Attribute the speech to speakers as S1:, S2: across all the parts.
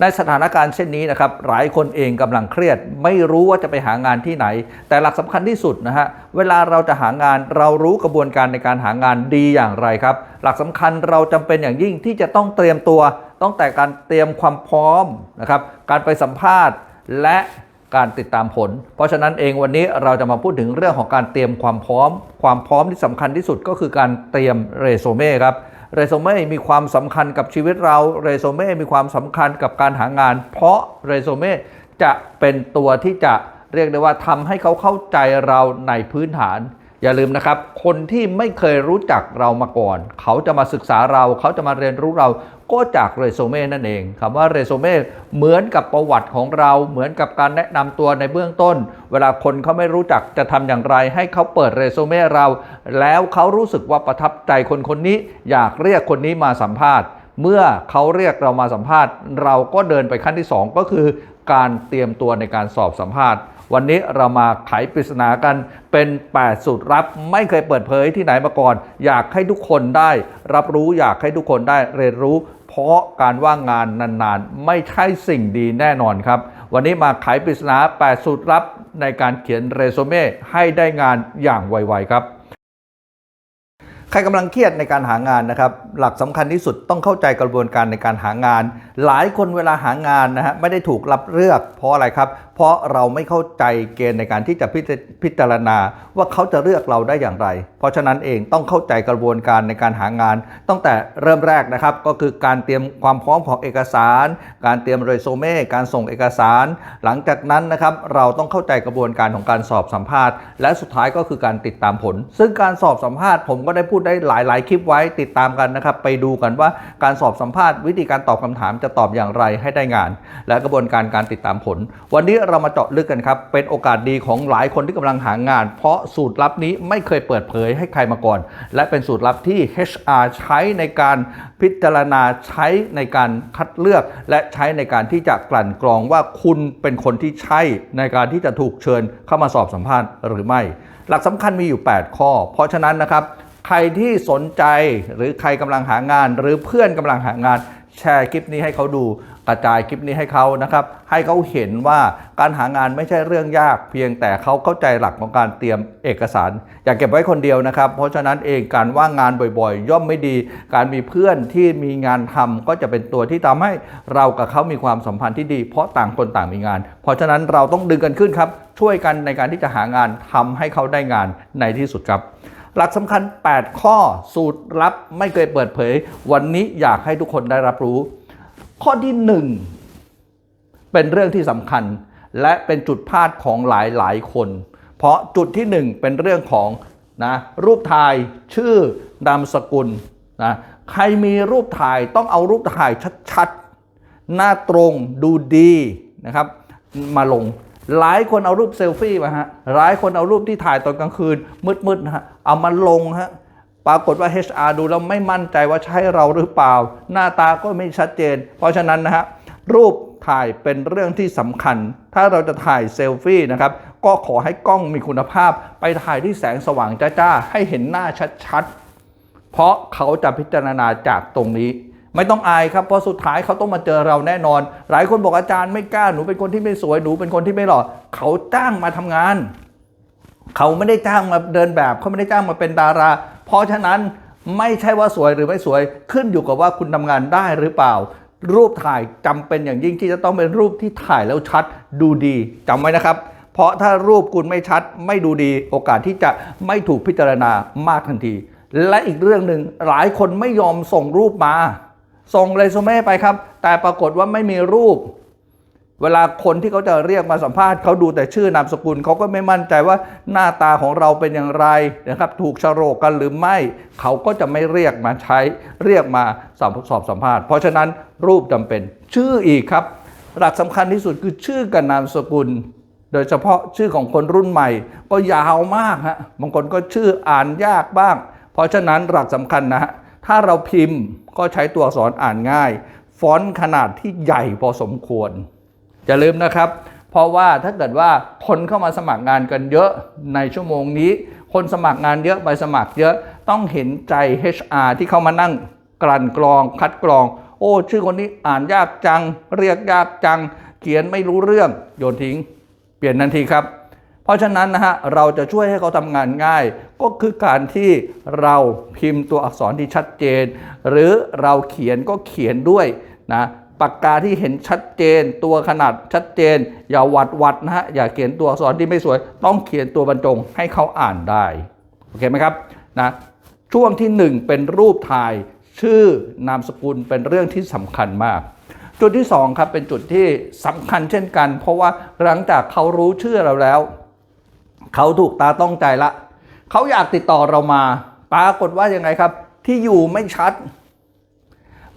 S1: ในสถานการณ์เช่นนี้นะครับหลายคนเองกำลังเครียด ไม่รู้ว่าจะไปหางานที่ไหน แต่หลักสำคัญที่สุดนะฮะเวลาเราจะหางานเรารู้กระบวนการในการหางานดีอย่างไรครับ หลักสำคัญเราจำเป็นอย่างยิ่งที่จะต้องเตรียมตัวตั้งแต่การเตรียมความพร้อมนะครับการไปสัมภาษณ์และการติดตามผล เพราะฉะนั้นเองวันนี้เราจะมาพูดถึงเรื่องของการเตรียมความพร้อม ความพร้อมที่สำคัญที่สุดก็คือการเตรียมเรซูเม่ครับ เรซูเม่มีความสำคัญกับชีวิตเรา เรซูเม่มีความสำคัญกับการหางาน เพราะเรซูเม่จะเป็นตัวที่จะเรียกได้ว่าทำให้เขาเข้าใจเราในพื้นฐาน อย่าลืมนะครับ คนที่ไม่เคยรู้จักเรามาก่อน เขาจะมาศึกษาเรา เขาจะมาเรียนรู้เราก็จากเรซูเม่นั่นเองคำว่าเรซูเม่เหมือนกับประวัติของเราเหมือนกับการแนะนำตัวในเบื้องต้น เวลาคนเขาไม่รู้จักจะทำอย่างไร ให้เขาเปิดเรซูเม่เรา แล้วเขารู้สึกว่าประทับใจคนคนนี้ อยากเรียกคนนี้มาสัมภาษณ์ เมื่อเขาเรียกเรามาสัมภาษณ์ เราก็เดินไปขั้นที่ 2 ก็คือ การเตรียมตัวในการสอบสัมภาษณ์ วันนี้เรามาไขปริศนากันเป็น 8 สูตรลับไม่เคยเปิดเผยที่ไหนมาก่อน อยากให้ทุกคนได้ รับรู้อยากให้ทุกคนได้เรียนรู้ เพราะการว่างงานนานๆ ไม่ใช่สิ่งดีแน่นอนครับ วันนี้มาไขปริศนา 8 สูตรลับในการเขียนเรซูเม่ให้ได้งานอย่างไวๆครับใครกำลังเครียดในการหางานนะครับ หลักสำคัญที่สุดต้องเข้าใจกระบวนการในการหางาน หลายคนเวลาหางานนะฮะไม่ได้ถูกรับเลือกเพราะอะไรครับ เพราะเราไม่เข้าใจเกณฑ์ในการที่จะพิจารณาว่าเขาจะเลือกเราได้อย่างไร เพราะฉะนั้นเองต้องเข้าใจกระบวนการในการหางาน ตั้งแต่เริ่มแรกนะครับ ก็คือการเตรียมความพร้อมของเอกสาร การเตรียมเรซูเม่การส่งเอกสาร หลังจากนั้นนะครับเราต้องเข้าใจกระบวนการของการสอบสัมภาษณ์ และสุดท้ายก็คือการติดตามผล ซึ่งการสอบสัมภาษณ์ผมก็ได้พูดได้หลาย ๆ คลิปไว้ติดตามกันนะครับไปดูกันว่าการสอบสัมภาษณ์วิธีการตอบคำถามจะตอบอย่างไรให้ได้งาน และกระบวนการการติดตามผล วันนี้เรามาเจาะลึกกันครับ เป็นโอกาสดีของหลายคนที่กำลังหางาน เพราะสูตรลับนี้ไม่เคยเปิดเผยให้ใครมาก่อน และเป็นสูตรลับที่ HR ใช้ในการพิจารณาใช้ในการคัดเลือก และใช้ในการที่จะกลั่นกรองว่าคุณเป็นคนที่ใช่ในการที่จะถูกเชิญเข้ามาสอบสัมภาษณ์หรือไม่ หลักสำคัญมีอยู่ 8 ข้อ เพราะฉะนั้นนะครับใครที่สนใจหรือใครกำลังหางาน หรือเพื่อนกำลังหางาน แชร์คลิปนี้ให้เขาดูกระจายคลิปนี้ให้เขานะครับ ให้เขาเห็นว่าการหางานไม่ใช่เรื่องยาก เพียงแต่เขาเข้าใจหลักของการเตรียมเอกสาร อย่าเก็บไว้คนเดียวนะครับ เพราะฉะนั้นเองการว่างงานบ่อยๆ ย่อมไม่ดี การมีเพื่อนที่มีงานทำก็จะเป็นตัวที่ทำให้เรากับเขามีความสัมพันธ์ที่ดี เพราะต่างคนต่างมีงาน เพราะฉะนั้นเราต้องดึงกันขึ้นครับ ช่วยกันในการที่จะหางานทำให้เขาได้งานในที่สุดครับ หลักสำคัญ 8 ข้อสูตรลับไม่เคยเปิดเผย วันนี้อยากให้ทุกคนได้รับรู้ ข้อที่ 1 เป็นเรื่องที่สำคัญ และเป็นจุดพลาดของหลายๆคน เพราะจุดที่ 1 เป็นเรื่องของนะรูปถ่ายชื่อนามสกุลนะใครมีรูปถ่ายต้องเอารูปถ่ายชัดๆ หน้าตรงดูดีนะครับ มาลง หลายคนเอารูปเซลฟี่มาฮะหลายคนเอารูปที่ถ่ายตอนกลางคืน มืดๆนะฮะเอามาลงฮะปรากฏว่า HR ดูแล้วไม่มั่นใจว่าใช่เราหรือเปล่า หน้าตาก็ไม่ชัดเจน เพราะฉะนั้นนะฮะรูปถ่ายเป็นเรื่องที่สำคัญ ถ้าเราจะถ่ายเซลฟี่นะครับก็ขอให้กล้องมีคุณภาพ ไปถ่ายที่แสงสว่างจ้าๆให้เห็นหน้าชัดๆเพราะเขาจะพิจารณาจากตรงนี้ ไม่ต้องอายครับเพราะสุดท้ายเขาต้องมาเจอเราแน่นอน หลายคนบอกอาจารย์ไม่กล้าหนูเป็นคนที่ไม่สวยหนูเป็นคนที่ไม่หล่อเขาจ้างมาทำงาน เขาไม่ได้จ้างมาเดินแบบเขาไม่ได้จ้างมาเป็นดารา เพราะฉะนั้นไม่ใช่ว่าสวยหรือไม่สวยขึ้นอยู่กับว่าคุณทำงานได้หรือเปล่า รูปถ่ายจำเป็นอย่างยิ่งที่จะต้องเป็นรูปที่ถ่ายแล้วชัดดูดีจำไว้นะครับ เพราะถ้ารูปคุณไม่ชัดไม่ดูดี โอกาสที่จะไม่ถูกพิจารณามากทันที และอีกเรื่องหนึ่งหลายคนไม่ยอมส่งรูปมา ส่งเรซูเม่ไปครับ แต่ปรากฏว่าไม่มีรูป เวลาคนที่เขาจะเรียกมาสัมภาษณ์เขาดูแต่ชื่อนามสกุลเขาก็ไม่มั่นใจว่าหน้าตาของเราเป็นอย่างไรนะครับ ถูกชะโรกกันหรือไม่ เขาก็จะไม่เรียกมาใช้เรียกมาสอบสอบสัมภาษณ์ เพราะฉะนั้นรูปจำเป็นชื่ออีกครับ หลักสำคัญที่สุดคือชื่อกับนามสกุลโดยเฉพาะชื่อของคนรุ่นใหม่ก็ยาวมากฮะบางคนก็ชื่ออ่านยากบ้าง เพราะฉะนั้นหลักสำคัญนะฮะ ถ้าเราพิมพ์ก็ใช้ตัวอักษรอ่านง่าย ฟอนต์ขนาดที่ใหญ่พอสมควร อย่าลืมนะครับ เพราะว่าถ้าเกิดว่าคนเข้ามาสมัครงานกันเยอะในชั่วโมงนี้ คนสมัครงานเยอะไปสมัครเยอะต้องเห็นใจ HR ที่เข้ามานั่งกลั่นกรองคัดกรอง โอ้ ชื่อคนนี้อ่านยากจัง เรียกยากจัง เขียนไม่รู้เรื่อง โยนทิ้ง เปลี่ยนทันทีครับ เพราะฉะนั้นนะฮะเราจะช่วยให้เขาทำงานง่าย ก็คือการที่เราพิมพ์ตัวอักษรที่ชัดเจน หรือเราเขียนก็เขียนด้วยนะปากกาที่เห็นชัดเจน ตัวขนาดชัดเจน อย่าวัดวัดนะฮะอย่าเขียนตัวอักษรที่ไม่สวย ต้องเขียนตัวบรรจงให้เขาอ่านได้โอเคไหมครับนะช่วงที่หนึ่งเป็นรูปถ่ายชื่อนามสกุลเป็นเรื่องที่สำคัญมาก จุดที่สองครับเป็นจุดที่สำคัญเช่นกัน เพราะว่าหลังจากเขารู้ชื่อเราแล้ว เขาถูกตาต้องใจละ เขาอยากติดต่อเรามา ปรากฏว่ายังไงครับ ที่อยู่ไม่ชัด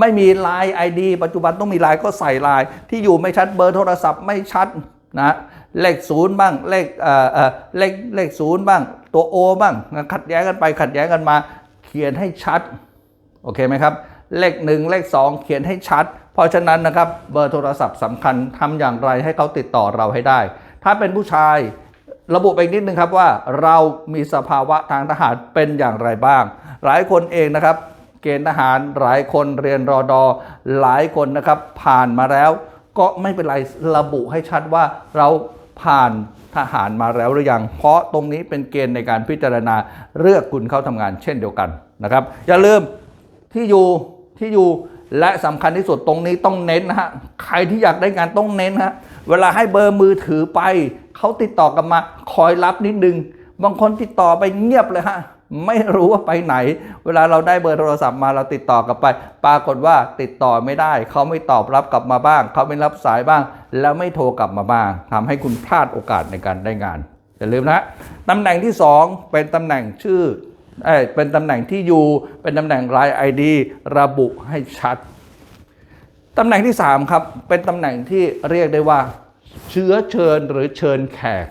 S1: ไม่มีไลน์ไอดีปัจจุบันต้องมีไลน์ก็ใส่ไลน์ที่อยู่ไม่ชัดเบอร์โทรศัพท์ไม่ชัดนะเลขศูนย์บ้างเลขเอ่อเอ่อเลขเลขศูนย์บ้าง ตัวโอบ้างขัดแย้งกันไปขัดแย้งกันมา เขียนให้ชัดโอเคไหมครับเลขหนึ่งเลขสองเขียนให้ชัด เพราะฉะนั้นนะครับเบอร์โทรศัพท์สำคัญทำอย่างไรให้เขาติดต่อเราให้ได้ ถ้าเป็นผู้ชาย ระบุไปอีกนิดนึงครับว่าเรามีสภาวะทางทหารเป็นอย่างไรบ้าง หลายคนเองนะครับ เกณฑ์ทหารหลายคนเรียนรอดอหลายคนนะครับ ผ่านมาแล้ว ก็ไม่เป็นไรระบุให้ชัดว่าเราผ่านทหารมาแล้วหรือยัง เพราะตรงนี้เป็นเกณฑ์ในการพิจารณาเลือกคุณเข้าทำงานเช่นเดียวกันนะครับ อย่าลืมที่อยู่ที่อยู่และสำคัญที่สุดตรงนี้ต้องเน้นนะฮะใครที่อยากได้งานต้องเน้นฮะ เวลาให้เบอร์มือถือไป เขาติดต่อกลับมาคอยรับนิดนึง บางคนติดต่อไปเงียบเลยฮะ ไม่รู้ว่าไปไหน เวลาเราได้เบอร์โทรศัพท์มาเราติดต่อกลับไป ปรากฏว่าติดต่อไม่ได้ เขาไม่ตอบรับกลับมาบ้าง เขาไม่รับสายบ้าง แล้วไม่โทรกลับมาบ้างทำให้คุณพลาดโอกาสในการได้งานอย่าลืมนะตำแหน่งที่ 2 เป็นตำแหน่งชื่อเอเป็นตำแหน่งที่อยู่ เป็นตำแหน่งรายไอดีระบุให้ชัด ตำแหน่งที่ 3 ครับ เป็นตำแหน่งที่เรียกได้ว่า เชื้อเชิญหรือเชิญแขก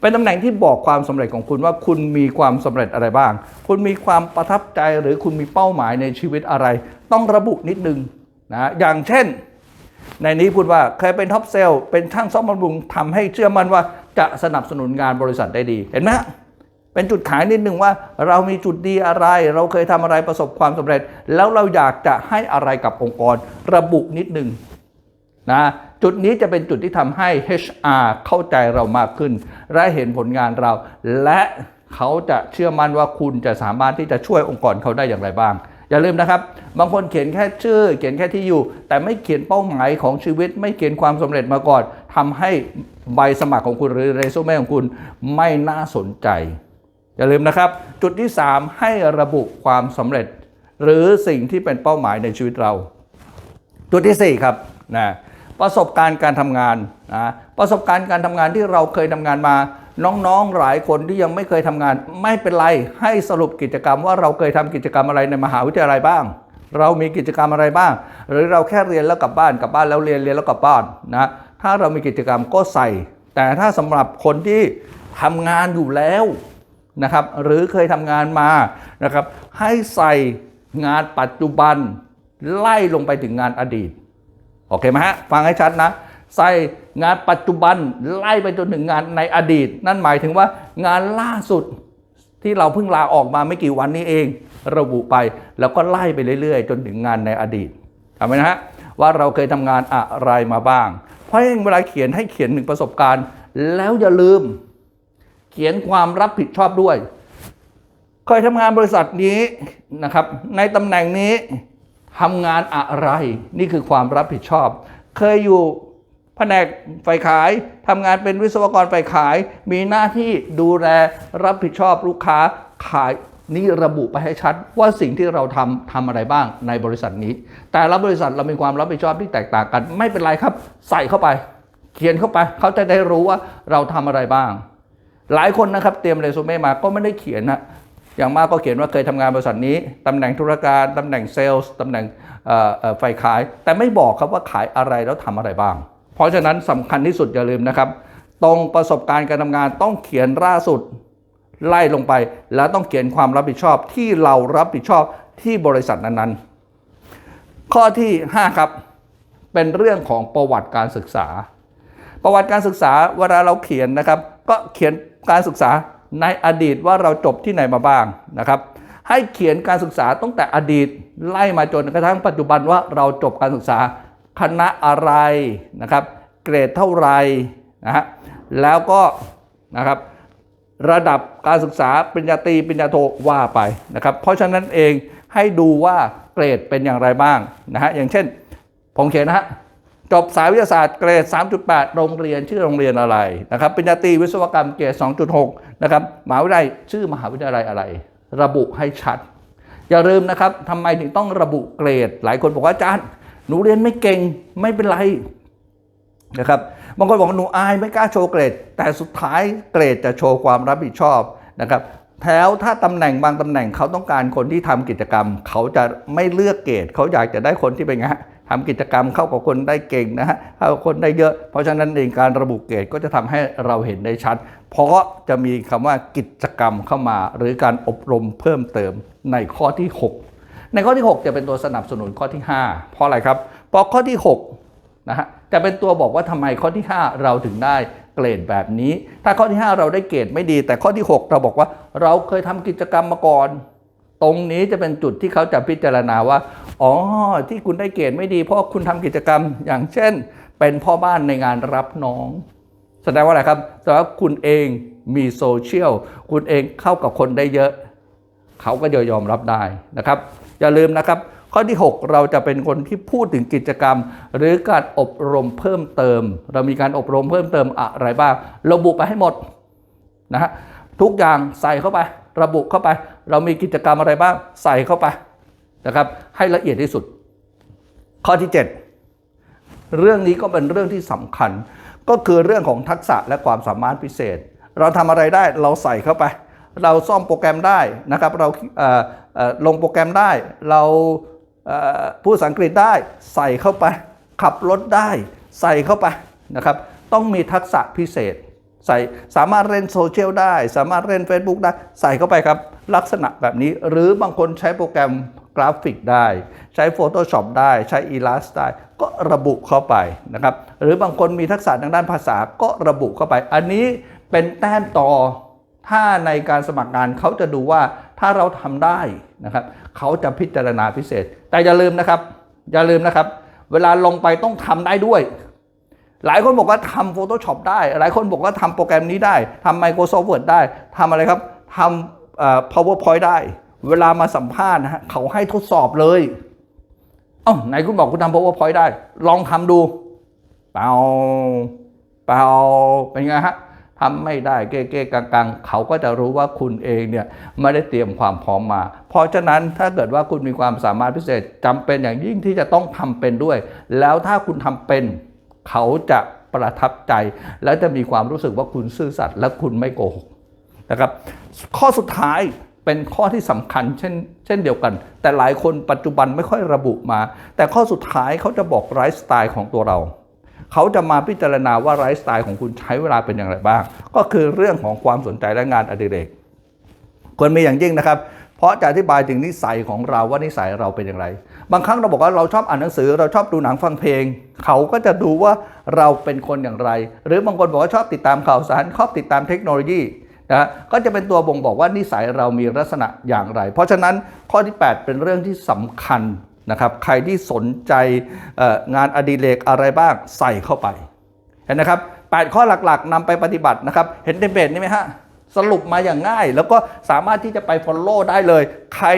S1: เป็นตำแหน่งที่บอกความสำเร็จของคุณว่าคุณมีความสำเร็จอะไรบ้าง คุณมีความประทับใจหรือคุณมีเป้าหมายในชีวิตอะไร ต้องระบุนิดนึงนะอย่างเช่น ในนี้พูดว่าเคยเป็นท็อปเซลเป็นช่างซ่อมบำรุงทำให้เชื่อมั่นว่าจะสนับสนุนงานบริษัทได้ดีเห็นไหมฮะ เป็นจุดขายนิดหนึ่งว่าเรามีจุดดีอะไร เราเคยทำอะไรประสบความสำเร็จ แล้วเราอยากจะให้อะไรกับองค์กรระบุนิดหนึ่งนะจุดนี้จะเป็นจุดที่ทำให้ HR เข้าใจเรามากขึ้น และเห็นผลงานเรา และเขาจะเชื่อมั่นว่าคุณจะสามารถที่จะช่วยองค์กรเขาได้อย่างไรบ้าง อย่าลืมนะครับ บางคนเขียนแค่ชื่อ เขียนแค่ที่อยู่ แต่ไม่เขียนเป้าหมายของชีวิต ไม่เขียนความสำเร็จมาก่อนทำให้ใบสมัครของคุณหรือเรซูเม่ของคุณไม่น่าสนใจ อย่าลืมนะครับ จุดที่ 3 ให้ระบุความสำเร็จ หรือสิ่งที่เป็นเป้าหมายในชีวิตเรา จุดที่ 4 ครับนะประสบการณ์การทำงานนะประสบการณ์การทำงานที่เราเคยทำงานมาน้องๆหลายคนที่ยังไม่เคยทำงาน ไม่เป็นไรให้สรุปกิจกรรมว่าเราเคยทำกิจกรรมอะไรในมหาวิทยาลัยบ้าง เรามีกิจกรรมอะไรบ้าง หรือเราแค่เรียนแล้วกลับบ้านกลับบ้านแล้วเรียนเรียนแล้วกลับบ้านนะถ้าเรามีกิจกรรมก็ใส่ แต่ถ้าสำหรับคนที่ทำงานอยู่แล้ว นะครับหรือเคยทำงานมานะครับให้ใส่งานปัจจุบันไล่ลงไปถึงงานอดีตโอเคไหมฮะฟังให้ชัดนะ ใส่งานปัจจุบันไล่ไปจนถึงงานในอดีต นั่นหมายถึงว่างานล่าสุดที่เราเพิ่งลาออกมาไม่กี่วันนี้เอง ระบุไปแล้วก็ไล่ไปเรื่อย ๆ จนถึงงานในอดีตทำไหมนะฮะว่าเราเคยทำงานอะไรมาบ้าง เพราะงั้นเวลาเขียนให้เขียนหนึ่งประสบการณ์ แล้วอย่าลืม เขียนความรับผิดชอบด้วยเคยทำงานบริษัทนี้นะครับ ในตำแหน่งนี้ทำงานอะไร นี่คือความรับผิดชอบ เคยอยู่แผนกไฟขายทำงานเป็นวิศวกรไฟขาย มีหน้าที่ดูแลรับผิดชอบลูกค้าขายนี่ระบุไปให้ชัด ว่าสิ่งที่เราทำทำอะไรบ้างในบริษัทนี้ แต่ละบริษัทเรามีความรับผิดชอบที่แตกต่างกัน ไม่เป็นไรครับ ใส่เข้าไป เขียนเข้าไป เขาจะได้รู้ว่าเราทำอะไรบ้าง หลายคนนะครับเตรียมเรซูเม่มาก็ไม่ได้เขียนนะอย่างมากก็เขียนว่าเคยทำงานบริษัทนี้ตำแหน่งธุรการตำแหน่งเซลล์ตำแหน่งไฟขาย แต่ไม่บอกครับว่าขายอะไรแล้วทำอะไรบ้าง เพราะฉะนั้นสำคัญที่สุดอย่าลืมนะครับ ตรงประสบการณ์การทำงานต้องเขียนล่าสุดไล่ลงไป แล้วต้องเขียนความรับผิดชอบที่เรารับผิดชอบที่บริษัทนั้นๆ ข้อที่ 5 ครับ เป็นเรื่องของประวัติการศึกษา ประวัติการศึกษาเวลาเราเขียนนะครับ ก็เขียน การศึกษาในอดีตว่าเราจบที่ไหนมาบ้างนะครับ ให้เขียนการศึกษาตั้งแต่อดีตไล่มาจนกระทั่งปัจจุบันว่าเราจบการศึกษาคณะอะไรนะครับ เกรดเท่าไหรนะฮะแล้วก็นะครับระดับการศึกษาปริญญาตรีปริญญาโทว่าไปนะครับ เพราะฉะนั้นเองให้ดูว่าเกรดเป็นอย่างไรบ้างนะฮะอย่างเช่น ผมเขียนนะฮะ จบสายวิทยาศาสตร์เกรด 3.8 โรงเรียนชื่อโรงเรียนอะไรนะครับปริญญาตรีวิศวกรรมเกรด 2.6 นะครับมหาวิทยาลัยชื่อมหาวิทยาลัยอะไร ระบุให้ชัด อย่าลืมนะครับทำไมถึงต้องระบุเกรด หลายคนบอกว่าอาจารย์หนูเรียนไม่เก่งไม่เป็นไรนะครับบางคนบอกหนูอายไม่กล้าโชว์เกรด แต่สุดท้ายเกรดจะโชว์ความรับผิดชอบนะครับแถวถ้าตำแหน่งบางตำแหน่งเขาต้องการคนที่ทำกิจกรรม เขาจะไม่เลือกเกรดเขาอยากจะได้คนที่เป็นไง ทำกิจกรรมเข้ากับคนได้เก่งนะฮะเข้ากับคนได้เยอะ เพราะฉะนั้นเองการระบุเกรดก็จะทำให้เราเห็นได้ชัด เพราะจะมีคำว่ากิจกรรมเข้ามาหรือการอบรมเพิ่มเติมในข้อที่ 6 ในข้อที่ 6 จะเป็นตัวสนับสนุนข้อที่ 5 เพราะอะไรครับ เพราะข้อที่6นะฮะจะเป็นตัวบอกว่าทำไมข้อที่ 5 เราถึงได้เกรดแบบนี้ ถ้าข้อที่ 5 เราได้เกรดไม่ดี แต่ข้อที่ 6 เราบอกว่าเราเคยทำกิจกรรมมาก่อน ตรงนี้จะเป็นจุดที่เขาจะพิจารณาว่า อ๋อ ที่คุณได้เกรดไม่ดี เพราะคุณทำกิจกรรม อย่างเช่น เป็นพ่อบ้านในงานรับน้อง แสดงว่าอะไรครับแสดงว่าคุณเองมีโซเชียล คุณเองเข้ากับคนได้เยอะ เขาก็จะยอมรับได้นะครับ อย่าลืมนะครับ ข้อที่ 6 เราจะเป็นคนที่พูดถึงกิจกรรม หรือการอบรมเพิ่มเติม เรามีการอบรมเพิ่มเติมอะไรบ้าง ระบุไปให้หมดนะฮะ ทุกอย่างใส่เข้าไป ระบุเข้าไป เรามีกิจกรรมอะไรบ้างใส่เข้าไปนะครับ ให้ละเอียดที่สุด ข้อที่ 7 เรื่องนี้ก็เป็นเรื่องที่สำคัญ ก็คือเรื่องของทักษะและความสามารถพิเศษ เราทำอะไรได้เราใส่เข้าไป เราซ่อมโปรแกรมได้นะครับ เราลงโปรแกรมได้ เราพูดภาษาอังกฤษได้ใส่เข้าไป ขับรถได้ใส่เข้าไปนะครับ ต้องมีทักษะพิเศษ ใส่สามารถเล่นโซเชียลได้ สามารถเล่น Facebook ได้ ใส่เข้าไปครับ ลักษณะแบบนี้ หรือบางคนใช้โปรแกรมกราฟิกได้ ใช้ Photoshop ได้ ใช้ Illust ได้ ก็ระบุเข้าไปนะครับ หรือบางคนมีทักษะทางด้านภาษาก็ระบุเข้าไป อันนี้เป็นแต้มต่อ ถ้าในการสมัครงานเขาจะดูว่าถ้าเราทำได้นะครับเขาจะพิจารณาพิเศษ แต่อย่าลืมนะครับ อย่าลืมนะครับ เวลาลงไปต้องทำได้ด้วย หลายคนบอกว่าทำ Photoshop ได้ หลายคนบอกว่าทำโปรแกรมนี้ได้ทำ Microsoft Word ได้ทำอะไรครับทำ PowerPoint ได้ เวลามาสัมภาษณ์นะฮะเขาให้ทดสอบเลยเอ้าไหนคุณบอกคุณทำ PowerPoint ได้ ลองทำดู เปล่า เปล่า เป็นไงฮะทำไม่ได้เก๊ๆกังๆ เขาก็จะรู้ว่าคุณเองเนี่ยไม่ได้เตรียมความพร้อมมา เพราะฉะนั้นถ้าเกิดว่าคุณมีความสามารถพิเศษจำเป็นอย่างยิ่งที่จะต้องทำเป็นด้วย แล้วถ้าคุณทำเป็น เขาจะประทับใจ และจะมีความรู้สึกว่าคุณซื่อสัตย์และคุณไม่โกหกนะครับ ข้อสุดท้ายเป็นข้อที่สำคัญเช่นเช่นเดียวกัน แต่หลายคนปัจจุบันไม่ค่อยระบุมา แต่ข้อสุดท้ายเขาจะบอกไลฟ์สไตล์ของตัวเรา เขาจะมาพิจารณาว่าไลฟ์สไตล์ของคุณใช้เวลาเป็นอย่างไรบ้าง ก็คือเรื่องของความสนใจและงานอดิเรกควรมีอย่างยิ่งนะครับ เพราะจะอธิบายถึงนิสัยของเราว่านิสัยเราเป็นอย่างไร บางครั้งเราบอกว่าเราชอบอ่านหนังสือ เราชอบดูหนังฟังเพลง เขาก็จะดูว่าเราเป็นคนอย่างไร หรือบางคนบอกว่าชอบติดตามข่าวสารชอบติดตามเทคโนโลยีนะก็จะเป็นตัวบ่งบอกว่านิสัยเรามีลักษณะอย่างไร เพราะฉะนั้นข้อที่ 8 เป็นเรื่องที่สำคัญนะครับ ใครที่สนใจงานอดิเรกอะไรบ้างใส่เข้าไปเห็นนะครับ 8 ข้อหลักๆนำไปปฏิบัตินะครับ เห็นเทมเพลตนี่ไหมฮะ สรุปมาอย่างง่าย แล้วก็สามารถที่จะไป Follow ได้เลย ใคร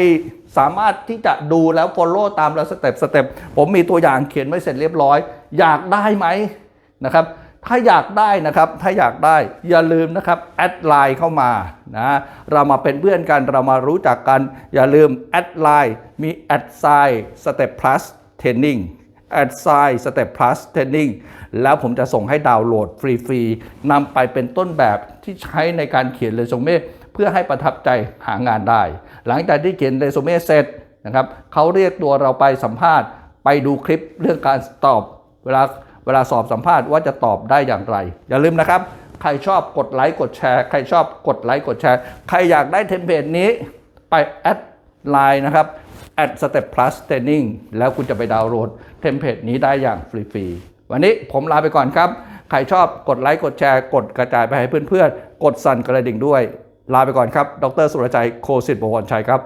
S1: สามารถที่จะดูแล้ว Follow ตามแล้วสเต็ปสเต็ปผมมีตัวอย่างเขียนไว้เสร็จเรียบร้อย อยากได้ไหมนะครับถ้าอยากได้นะครับ ถ้าอยากได้อย่าลืมนะครับ แอดไลน์เข้ามานะเรามาเป็นเพื่อนกันเรามารู้จักกัน อย่าลืมแอดไลน์มีแอดไซน์สเต็ป plus training แอดไซน์ส เต็ป plus training แล้วผมจะส่งให้ดาวน์โหลดฟรีๆนำไปเป็นต้นแบบที่ใช้ในการเขียนเรซูเม่เพื่อให้ประทับใจหางานได้ หลังจากที่เขียนเรซูเม่เสร็จนะครับเขาเรียกตัวเราไปสัมภาษณ์ ไปดูคลิปเรื่องการตอบเวลาเวลาสอบสัมภาษณ์ว่าจะตอบได้อย่างไร อย่าลืมนะครับ ใครชอบกดไลค์กดแชร์ ใครชอบกดไลค์กดแชร์ ใครอยากได้เทมเพลตนี้ไปแอดไลน์นะครับ แอด Step Plus Training แล้วคุณจะไปดาวน์โหลดเทมเพลตนี้ได้อย่างฟรีๆ วันนี้ผมลาไปก่อนครับ ใครชอบกดไลค์กดแชร์กดกระจายไปให้เพื่อนๆ กดสั่นกระดิ่งด้วย ลาไปก่อนครับ ดรสุรชัยโคสิทธิ์บวรชัยครับ